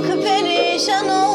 Halk perişan oldu